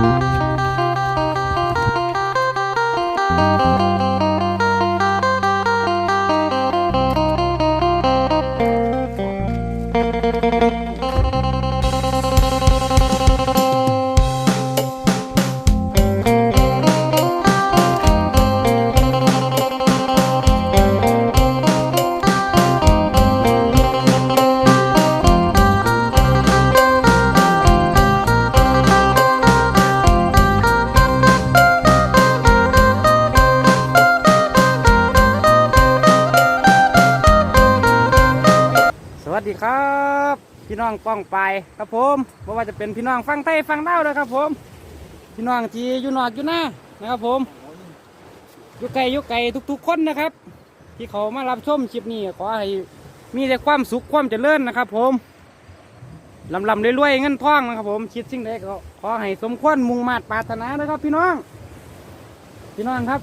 ส ป้องไปครับผมเพราะว่าจะเป็นพี่น้องฟังไทยฟังเล่าเลยครับผม พี่น้องที่อยู่นอกอยู่หน้านะครับผมอยู่ไกลอยู่ไกลทุก ๆ คนนะครับ ที่เขามารับชมคลิปนี้ขอให้มีแต่ความสุขความเจริญนะครับ ผมลำลำรวยๆเงินทองนะครับ ผมคิดสิ่งใดก็ขอให้สมควรมุ่งมาตรปรารถนานะครับ พี่น้อง พี่น้องครับ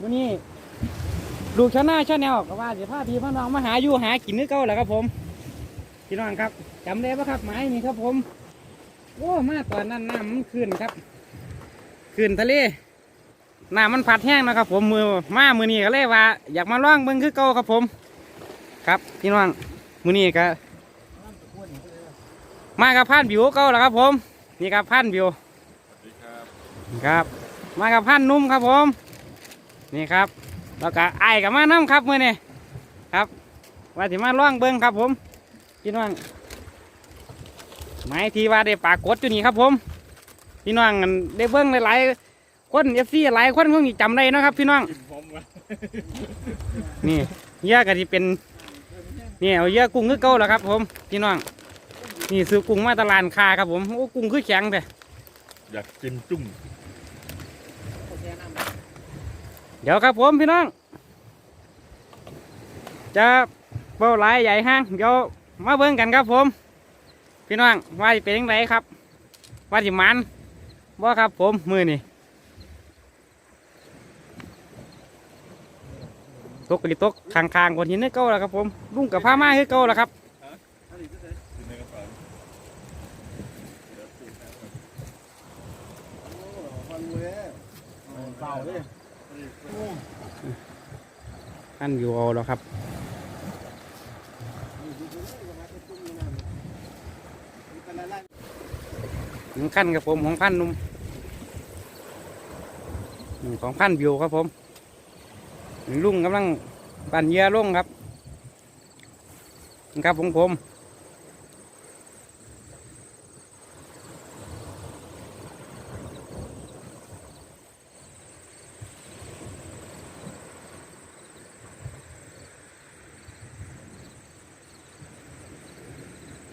วันนี้ลูชาหน้าชาแนลก็ว่าจะพาพี่พ่อน้องมาหาอยู่หากินนึกเก่าแหละครับผม พี่น้องครับจำได้ปะครับไม้นี่ครับผมโอ้มาตอนนั้นน้ำมันขึ้นครับขึ้นทะเลน้ำมันพัดแห้งนะครับผมมือมามือนี้ก็เลยว่า อยากมาล่องเบิ้งคือเก่าครับผม ครับพี่น้องมือนี้ก็มากับพันบิวเก่าแล้วครับผม นี่ครับพันบิวครับ มากับพันนุ่มครับผม นี่ครับแล้วก็ไอ้ายกับมาน้ำครับมือนี้ครับว่าสิมาล่องเบิ้งครับผม พี่น้องไม้ที่ว่าได้ปรากฏอยู่นี่ครับผม พี่น้องอันได้เบิ้งหลายๆคนเอฟซีหลายคนคงสิจำได้เนาะครับ พี่น้องนี่เหยื่อก็ที่เป็นนี่เอาเหยื่อกุ้งคือเก่าแล้วครับ ผม พี่น้อง นี่ซื้อกุ้งมาตลาดคาครับผมโอ้กุ้งคือแข็งแต่อยากกินจุ่มเดี๋ยวครับผมพี่น้องจะเบาหลายใหญ่ห้างเดี๋ยว มาเบิ้งกันครับผม พี่น้องว่าจะเป็นยังไงครับ ว่าจะมันว่าครับผมมือนี่ตกกระตกคางคางคนหินนี่เก่าแล้วครับผมลุงกับผ้ามาคือเก่าแล้วครับอยู่ในกระเป๋าเก่าเลยท่านอยู่เอาแล้วครับ ของขั้นครับผมของขั้นนุ่มของขั้นวิวครับผมลุงกำลังปั่นเยื่อลงครับนะครับผมผม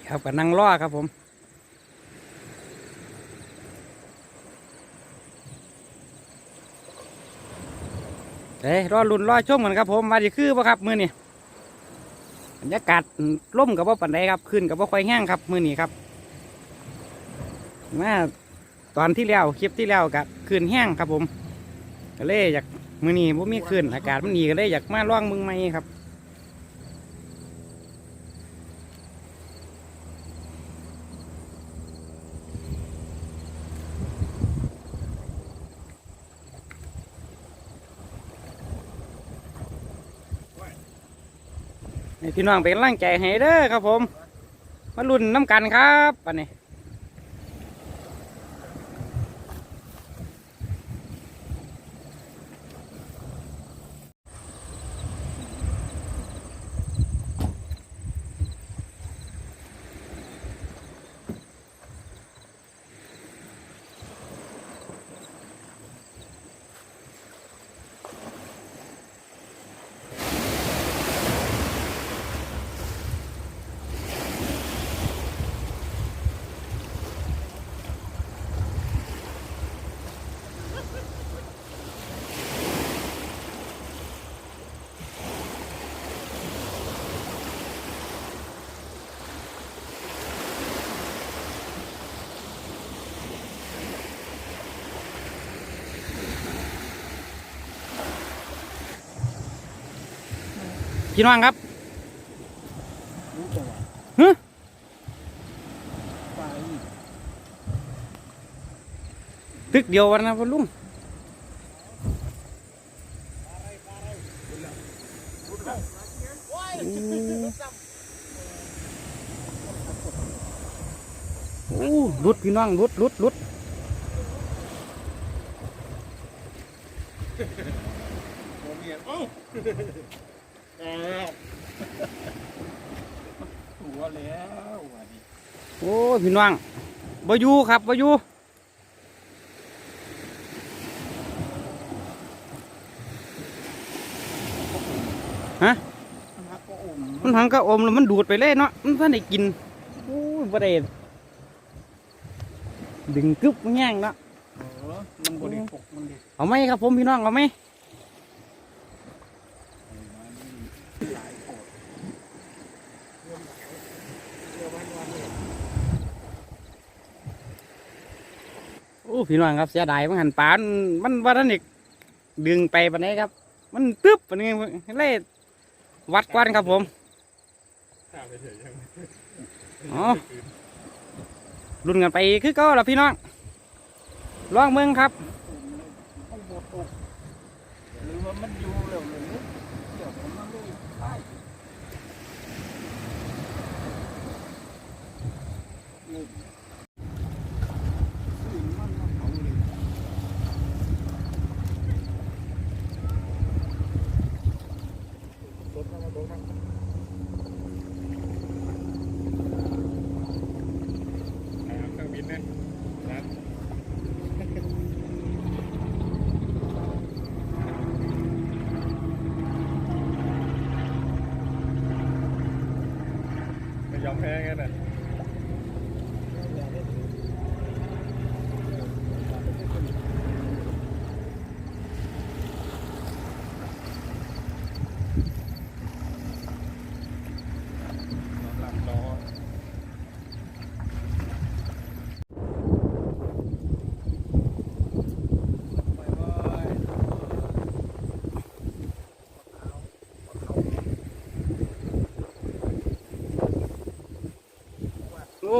ครับกับนั่งรอครับผม เฮ้ยรอลุ้นรอชมกันครับผมมาจะคือป่ะครับมือนี่บรรยากาศล่มกับว่าปันไดครับขึ้นกับว่าค่อยแห้งครับมือนี่ครับมาตอนที่แล้วคลิปที่แล้วกับขึ้นแห้งครับผมก็เลยอยากมือนี่ผมมีขึ้นอากาศมันดีก็เลยอยากมาล่องมึงไหมครับ พี่น้องเป็นกำลังใจให้เด้อครับผม มาลุ้นน้ำกันครับปันนี้ พี่น้องครับรู้จังหวะฮะปลาอีกตึกเดียววันนะพ่อลุงโอ้รุดพี่น้องรุดรุดรุดโมเมียนเอ้าแอบหัวแล้วว่ะดิ โอ้ ยพี่น้องบอยู่ครับบอยู่ฮะมันฮักก็อมมันหังกระอมแล้วมันดูดไปเลยเนาะมันเพิ่นได้กินโอ้ยบ่ได้ดึงกึบแง่งเนาะเออมันบริปกมันดิเอาไหมครับผมพี่น้องเอาไหม หลายโกรธเรื่องเชื่อวันวันเนี่ย โอ้ พี่น้องครับเสียดายมันหันปานมันว่าท่านอีกดึงไปปานนี้ครับ มันตึ๊บปานนี้เลยวัดกวนครับผมอ๋อรุ่นกันไปคือก็แล้วพี่น้องล่องเมืองครับหรือว่ามันอยู่แล้วเลยเดี๋ยวผมมันเลยใช่นี่สิ่งมันมาเอาเลย รถมาโดนทาง เครื่องบินเนี่ยนะไม่ยอมแพ้งั้นน่ะหลับล้อ ไปไป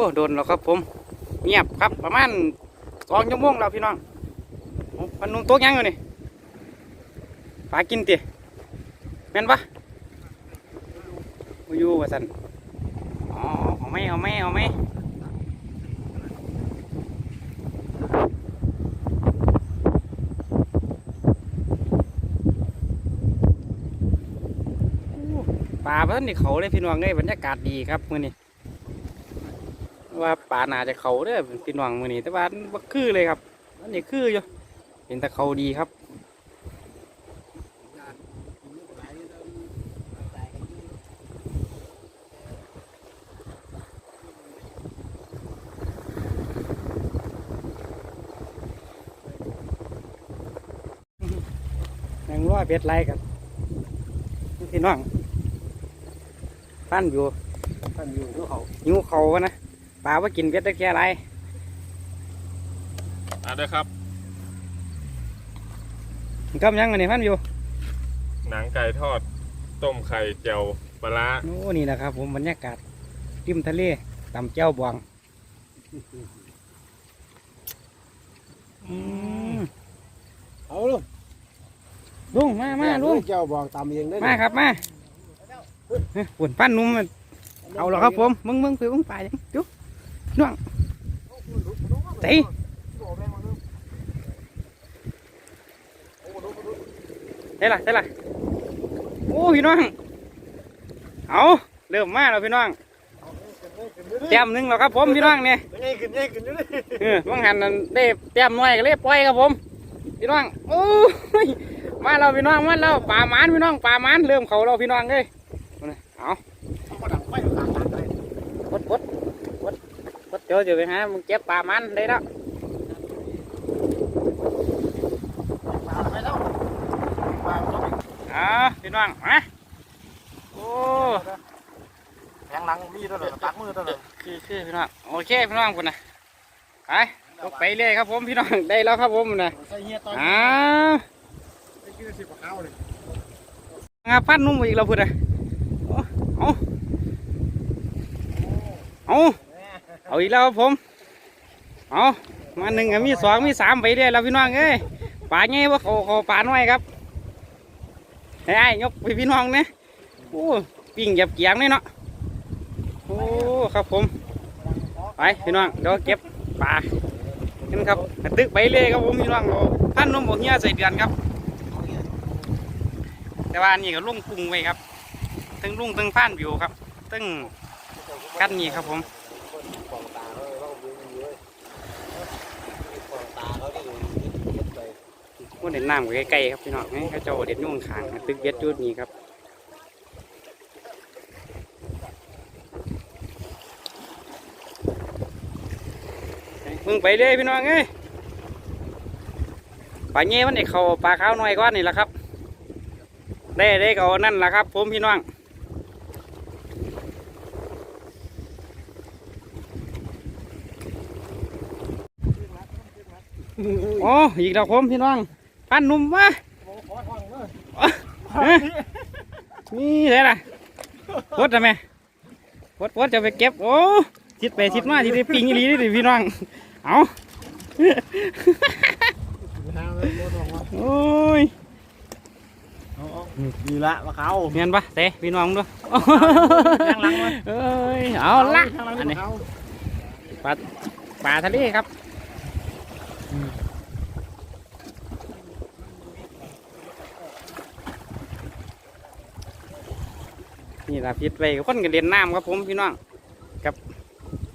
โอ้โดนแล้วครับผม เงียบครับประมาณสองชั่วโมงแล้วพี่น้องโอ้พันนุ่งโต๊ะยังอยู่นี่ปลากินติแม่นปะอยู่ว่าสันอ๋อเอาไหมเอาไหมเอาไหมปลาเพิ่นนี่เขาเลยพี่น้องเลยบรรยากาศดีครับมื้อนี้ ว่าป่านาจะเขาเด้อพี่น้องมือนี้แต่ว่าบ่คือเลยครับอันนี้คืออยู่เป็นตะเขาดีครับยังร้อยเป็ดไรกันพี่น้องปั้นอยู่ท่านอยู่ที่เขาหิวเขาวะนะ ปลาว่ากินเป็ดได้แค่ไรอะเด้อครับก็ยังอันนี้พันอยู่หนังไก่ทอด ต้มไข่เจียวปลาร้าโอ้นี่นะครับ ผมบรรยากาศริมทะเลตำเจ้าบวงอืมเอาลูกลุงมามาลุงเจ้าบอกตามเองได้มาครับมาเฮ้ยปุ่นปั้นนุ่มมันเอาแล้วครับผม มึงมึงไปมึงไปยังจุ๊บ น้องเตะเฮ้ยล่ะเฮ้ยล่ะโอ้พี่น้อง เอาเริ่มมาแล้วพี่น้องแต้มหนึ่งแล้วครับผมพี่น้องเนี่ยยังขึ้นยังขึ้นอยู่เลยเออว่างหันนั่นได้แต้มหน้อยก็เลยปล่อยครับผม พี่น้องโอ้ยมาแล้วพี่น้องมาแล้วป่ามานพี่น้องป่ามานเริ่มเขาเราพี่น้องเลยเอาดังไฟต่างๆเลย ปดปดปด ปดเจอเจอไปฮะมึงเก็บป่าหมันได้แล้วมาไปแล้วมาเขาไปอ่าพี่น้องมาโอ้แทงหลังมีตัวเลยตักมือตัวเลยคือคือพี่น้องโอเคพี่น้องคนนะไปตกไปเลยครับผมพี่น้องได้แล้วครับผมนะฮียตอนอ่าว่าเขาเลยงาปั้นนุ่มอีกแล้วพุ่นนะเอาเอา เอาอีกแล้วครับผม เอามาหนึ่งมีสองมีสามไปเรื่อยแล้วพี่น้องเอ้ยปลาไงว่าเขาเขาปลาน้อยครับไอ้ไอ้ยกไปพี่น้องเนี่ยโอ้ปิ้งเหยับเกียงเลยเนาะโอ้ครับผม ไปพี่น้องเดี๋ยวเก็บปลาขึ้นครับตึกไปเลยครับผมพี่น้องเราพันนมบอกเฮียใส่เดือนครับ แต่ว่านนี่ก็ลุ่งกุ้งไว้ครับตึงลุ่งตึงพันวิวครับตึงกันนี่ครับผม ว่าเด่นน้ำอยู่ใกล้ๆครับพี่น้องให้เขาเจ้าเด่นอยุ่ข้างขางตึกเย็ดจุดนี้ครับมึงไปเลยพี่น้องเอ้ยปลาเงี้ยมันเด็กเขาปลาขาวน้อยกว่านี่แหละครับ ได้ได้ก็เอานั่นแหละครับ ผมพี่น้องโอ้อีกแล้วผมพี่น้อง พันหนุ่มวะเอ้ยนี่เลยล่ะพดทำไมพดพดจะไปเก็บ โอ้ทิดไปทิดมาทิดไปปิงอีหลีนี่ดิพี่น้อง เอาโอ้ยนี่ละมะเขาเมียนปะเตะพี่น้องด้วยข้างหลังมั้ยเอ้ยเอาละข้างหลังอันนี้มะเขาปลาปลาทะเลครับ นี่ละพิษไปคนกันเรียนน้ำครับผมพี่น้องกับ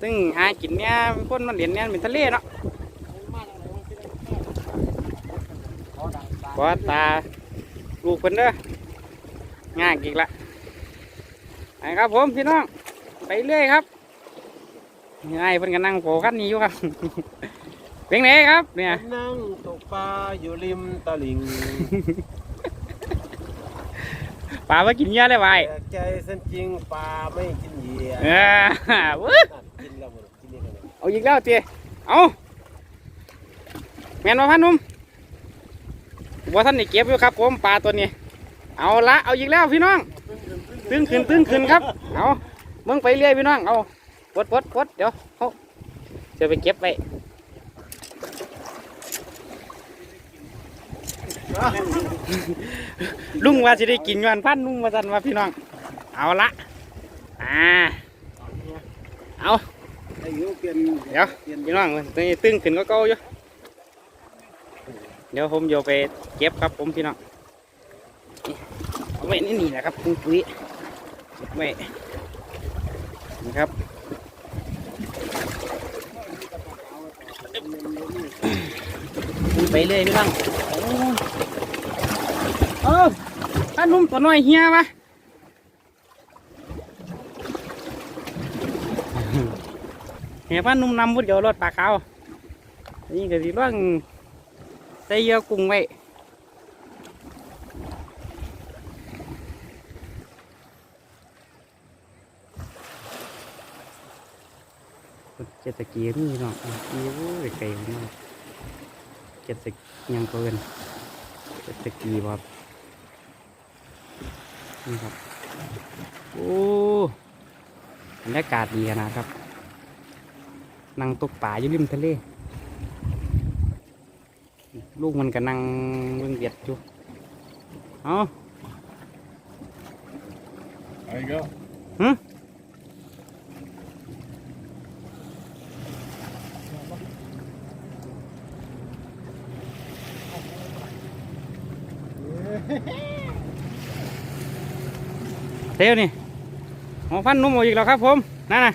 ตึงหากินเนี่ยคนมันเรียนเนี่ยเป็นทะเลเนาะปอตาลูกคนเด้องากอีกละไปครับผมพี่น้องไปเรื่อยครับนี่ไอ้เพิ่นก็นั่งโผล่กันนี่อยู่ครับเป็นไงครับเนี่ยนั่งตกปลาอยู่ริมตลิ่ง ปลามากินเยอะเลยไว้แปลกใจสันจริงปลาไม่กินเหยื่อเออวึกินแล้วหมดกินนี่กันเลยเอาอีกแล้วเตี้ยเอาแมนมาพันนุ่มว่าท่านนี่เก็บอยู่ครับผมปลาตัวนี้ เอาละเอาอีกแล้วพี่น้อง ตึงขึ้นตึงขึ้นครับ เอามึงไปเรื่อยพี่น้อง เอาปดปดปดเดี๋ยวเขาจะไปเก็บไป ลุงว่าจะได้กินเงินพันลุงว่าจันว่าพี่น้อง เอาละอ่าเอาเดี๋ยวพี่น้องตัวนี้ตึงขึ้นก็เก่าอยู่เดี๋ยวผมโยไปเก็บครับผมพี่น้องเอาไว้นี่นี่แหละครับปุ้งปุ้ยเก็บไว้นี่ครับ ขึ้นไปเลยพี่น้องโอ้เออถ้านนุ่มตัวน้อยเฮียวะเหียพันนุ่มนำพุดเดียวรถปลาขาวนี่ก็สิร่องใส่เยื่อกุ้งไว้เจ็ดตะกี้นี่เนาะนี่โอ้ยไกลมาก จ็ดตะยังเกินเจ็ดตะกี้ครับนี่ครับโอ้บรรยากาศดีขนาดครับ นั่งตกป่าอยู่ริมทะเลลูกมันก็นั่งเบิ่งเบียดอยู่เอาไอ้ก็ เที่ยวนี่หมอพันนุ่มอีกแล้วครับผมนั่นน่ะ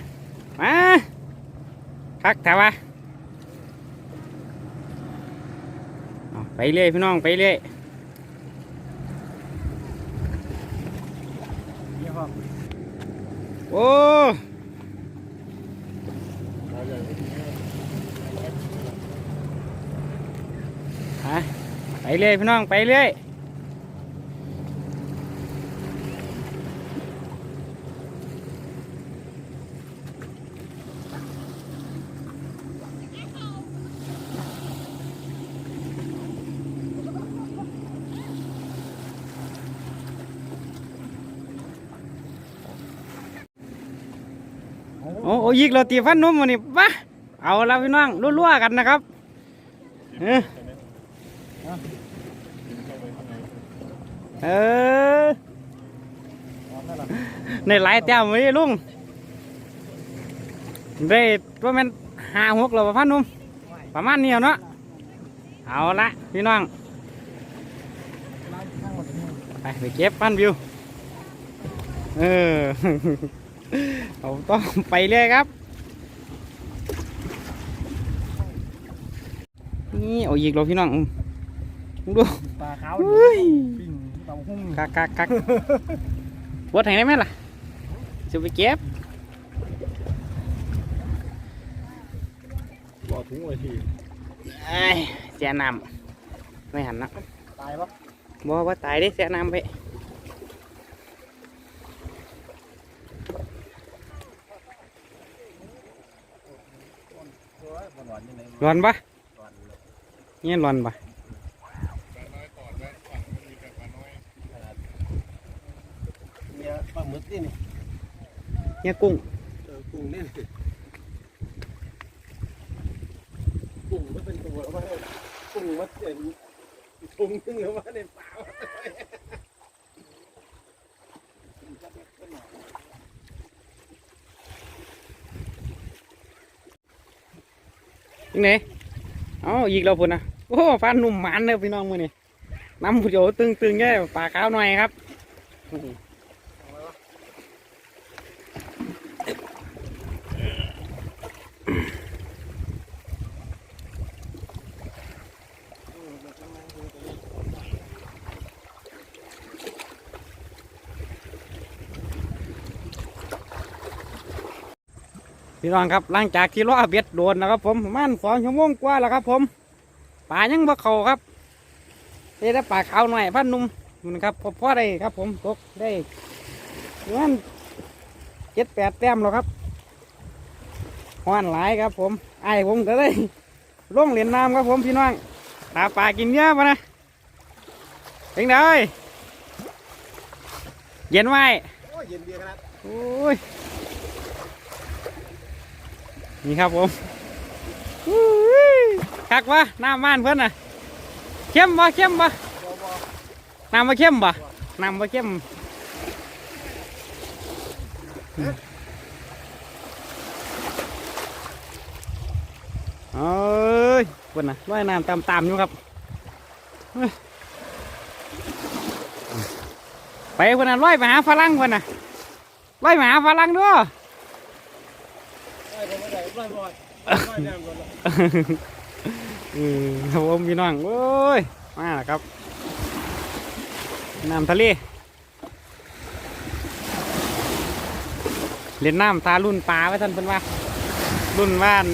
มาคักแต่ว่าเอไปเรื่อยพี่น้องไปเรื่อยนี่ครับโอ้ไปเรื่อยพี่น้องไปเรื่อย โอ้โอยิกเราตีฟันนุ่มวันนี้ปะเอาละพี่น้องรั่วๆกันนะครับเออเออร้อนนั่นแหละในหลายแต้มไว้ลุงได้ว่าแมันหาหกแล้วบ่พันนุ่มประมาณนี้เนาะเอาละพี่น้องไปไปเก็บพันวิวเออ เอาต้องไปเลยครับ นี่เอาอีกแล้วพี่น้องอืมดูปลาขาวเฮ้ยปิ้งเต่าหุ้งกักกักกักปวดไหนได้ไหมล่ะจะไปเก็บบ่อถุงไว้ทีเอ้ยเสียน้ำไม่หันนะตายปะบอกว่าตายได้เสียน้ำไป หวานยังไง ร้อนปะหวานเลยเนี่ยร้อนปะเนี่ยปลาหมึกนี่นี่เนี่ยกุ้งเออกุ้งนี่กุ้งมันเป็นตัวว่ากุ้งมันเป็นถุงนึงหรือว่าในปลา ยังไงอ๋ออีกแล้วพุ่นนะโอ้ฟันหนุ่มหมันเลยพี่น้องมือนี่น้ำผุดโยตึงตึงๆแง่ปลาขาวหน่อยครับ พี่น้องครับหลังจากที่ล้อเบ็ดโดนนะครับ ผมประมันสองชั่วโมงกว่าแล้วครับ ผมปลายังบ่เข้าครับได้แต่ปลาขาวหน่อยพันหนุ่มมันครับพอพอได้ครับ ผมตกได้ประมันเจ็ดแปดแต้มแล้วครับห้อนหลายครับ ผมไอ้ายผมก็ได้ลงเหรียญน้ำครับผมพี่น้องตาปลากินเยอะปะนะเป็นไงเย็นไหมโอ้ยเย็นเบียร์ขนาดโอ้ย นี่ครับผมคักวะน้ำม่านเพื่อนน่ะเข้มบ่เข้มบ่น้ำบ่เข้มบ่น้ำบ่เข้มเอ้ยเพื่อนน่ะร้อยน้ำตามตามๆอยู่ครับ ไปเพื่อนน่ะร้อยไปหาฝรั่งเพื่อนน่ะร้อยไปหาฝรั่งด้วย ได้อยบอยปล่อยแนวก่อนละอืมครับผมพี่น้องโอ้ยมาแล้วครับน้ำทะเลเล่นน้ำทารุ่นปลาไว้ท่านเพิ่นว่า รุ่นว่าน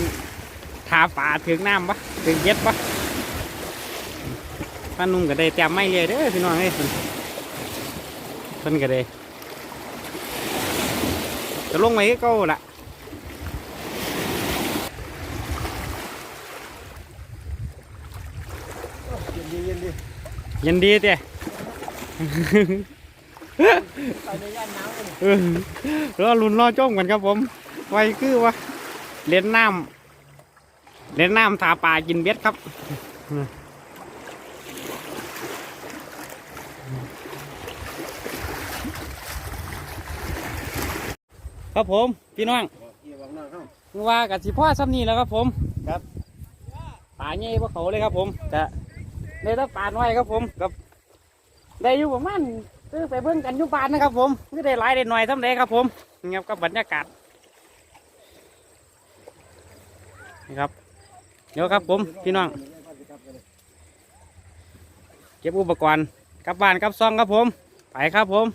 ทาปลาถึงน้ำปะถึงเย็ดปะป้านุ่มก็ได้แต้มไม่เลยเด้อพี่น้องเอ้ยเพิ่นเพิ่นก็ได้จะลงไปก็ละ เย็นดีเย็นดี เย็นดีเต้ไปในย่านน้ำกันเออรอลุ้นรอจ้มกันครับผมไว้คือว่าเล่นน้ำเล่นน้ำทาปลากินเบ็ดครับครับผมพี่น้องเกี่ยวกับน้ำเข้าว่ากับสิพ่อซ้ำนี่แล้วครับผมครับปลาใหญ่พวกเขาเลยครับผมจะ ได้แต่ปลาน้อยครับผมกับได้อยู่ประมาณซื้อไปเบิ่งกันอยู่บ้านนะครับ ผมคือได้หลายได้หน่อยซ้ำได้ครับ ผมนี่ครับกับบรรยากาศนี่ครับ เดี๋ยวครับผมพี่น้องเก็บอุปกรณ์กลับบ้านกลับซองครับผม ไปครับผม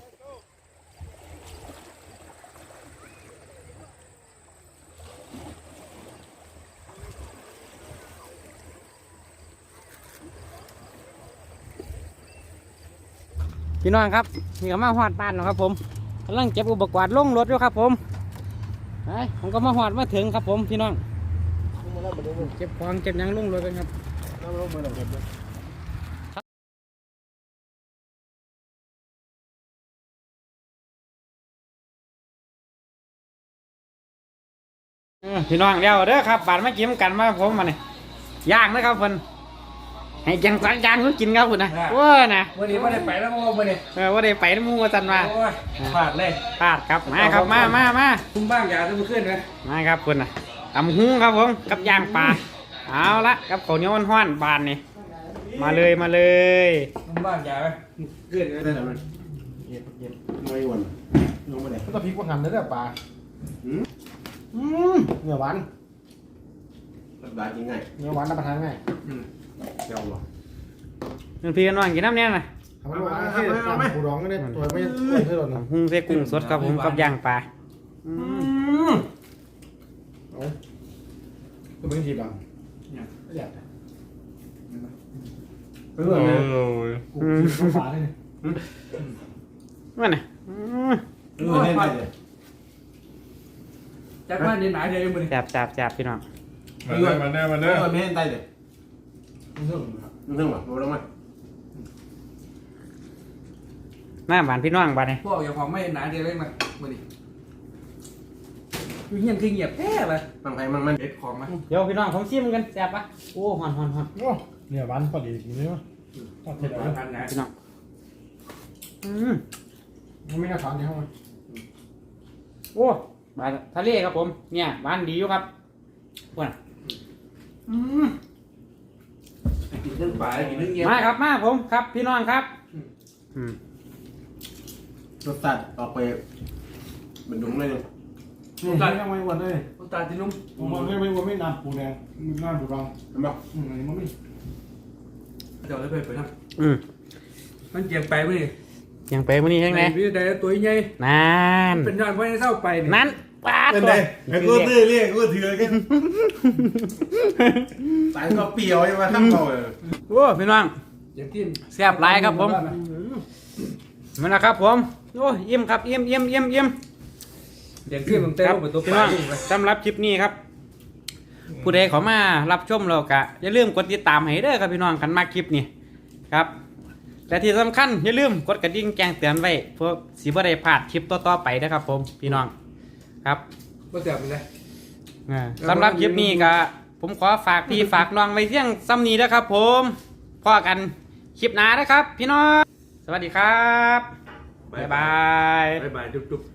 พี่น้องครับนี่ก็มาหอดบ้านแล้วครับผมกำลังเก็บอุปกรณ์ลงรถอยู่ครับ ผมไปผมก็มาหอดมาถึงครับ ผมพี่น้องมาแล้วามเก็บของเก็บยังลงรถกันครับพี่น้องเดี๋ยวเด้อครับบาดมากินกันมาผมมาเนี่ยย่างนะครับเพิ่น ให้จังสังจานเขากินครับคุณนะว้านะวันนี้ไม่ได้ไปแล้วโอ้วันนี้เออว่าได้ไปน้ำมูกจันว่าโอ้ยพลาดเลยพลาดครับมาครับมามามาคุ้มบ้างยาจะมาขึ้นนะมาครับคุณนะตำหุ้งครับผมกับย่างปลาเอาละกับข้าวเหนียวห้อนๆบานนี่มาเลยมาเลยคุ้มบ้างยาไหมขึ้นได้แล้วมันเย็บเย็บไม่วนลงมาเลยก็พริกว่าหันได้แล้วปลาอืมอืมเนื้อหวานหวานจริงไงเนื้อหวานรับประทานง่ายอืม เจ้าหรอมันพี่กันว่างกินน้ำเนี่ยนะทำไมวะให้ตามปูร้องก็ได้ตัวไม่ไม่ใช่หรอกนะตำหุ้งเส้กุ้งสดครับผมกับย่างปลาอืมตัวเป็นทีบังเนี่ยไม่อยากเอโอ้อเนี่ยยกูกินข้าวปลาได้เนี่ยว่าน่ะอืมเออเนี่ยได้เลยจากบ้านนี่หนาเดียวยังมือจับจับจับพี่น้องมาเด้อมาเด้อมาเอเด้ออไม่ได้เลยมึง เรื่องครับมึงเรื่องวะมึงเรื่องไหมหน้าบานพี่น้องบานนี่พวกอย่างของไม่หนาเดียวเลยมามือนี้อยู่เงียบคือเงียบแท้เลยบางไงมันมันเด็ดของมาเดี๋ยวพี่น้องผมชิมกันแซ่บปะโอ้หอนหอนหอนโอ้เนี่ยหวานพอดีทีนี้วะทอดเสร็จแล้วทานนะพี่น้องอืมมันไม่น่าทานเนี่ยมันโอ้บานทะเลครับผม เนี่ยบานดีอยู่ครับว่าน่ะอืม กินเรื่องป่ากินเรื่องเงียบมาครับมาผมครับ พี่น้องครับอืมรสชาติออกไปเป็นดุงเลยนี่ยังไม่วันเลยตาจีนุ่มผมว่าไม่ไม่ว่าไม่นานปูแดงมันนานปูรองเห็นป่ะอืมอันนี้มันไม่เดี๋ยวเลยไปไปนะอืมมันเจียงไปมือนี่ยังไปมื้อนี้ยังไงพี่ได้ตัวใหญ่นานเป็นยอดไว้ในเท่าไปนี่นั้น ปาดเป็นตัวไงไอ้กูตื้อเรียกกูถือกันสายก็เปรี้ยวใช่ไหมข้ามเก่าเลยโอ้พี่น้องเดี๋ยวกินแซ่บหลายครับผมมันนะครับผมโอ้อิ่มครับอิ่มอิ่มอิ่มอิ่มเดี๋ยวกินมันเต้นครับลงไปตัวพี่ปน้ลาองอยู่เลยสำหรับคลิปนี้ครับ ผู้ใดเขามารับชมเรากะอย่าลืมกดติดตามให้เด้อครับพี่น้องกันมากคลิปนี้ครับและที่สำคัญอย่าลืมกดกระดิ่งแจ้งเตือนไว้เพื่อสิบ่ได้พลาดคลิปต่อๆไปนะครับผมพี่น้อง ครับก็เสียบไปเลย อ่าสำหรับคลิปนี้ก็ผมขอฝากพี่ ฝากน้องไว้เที่ยงซ้ำนี้นะครับ ผมพอกันคลิปหน้านะครับ พี่น้อง สวัสดีครับ บ๊ายบายบายบายจุ๊บๆ